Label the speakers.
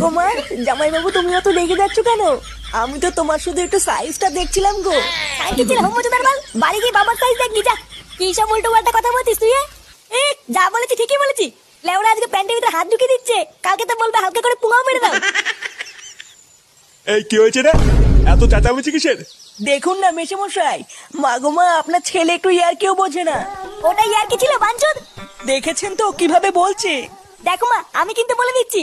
Speaker 1: গো মা জামাই বাবু তুমি অত রেগে যাচ্ছ কেন? আমি তো তোমার শুধু একটু সাইজটা দেখছিলাম গো।
Speaker 2: ছিল হোমো বাড়ি গিয়ে বাবার সাইজ দেখবি যা। কি সব উল্টো পাল্টা কথা বলছিস তুই এ? যা বলেছি ঠিকই বলেছি। লেওরা আজকে প্যান্টের ভিতরে হাত ঢুকে দিচ্ছে। কালকে তো বলবে হালকা করে পুঙাও মেরে দাও।
Speaker 3: এই কি হয়েছে রে? এত চেঁচামেচি কিসের?
Speaker 1: দেখুন না মেশে মশাই মা গো মা আপনার ছেলে একটু ইয়ার কেউ বোঝে না।
Speaker 2: ওটাই আর কি ছিল বাঞ্চদ?
Speaker 1: দেখেছেন তো কীভাবে বলছে?
Speaker 2: দেখো মা আমি কিন্তু বলে দিচ্ছি।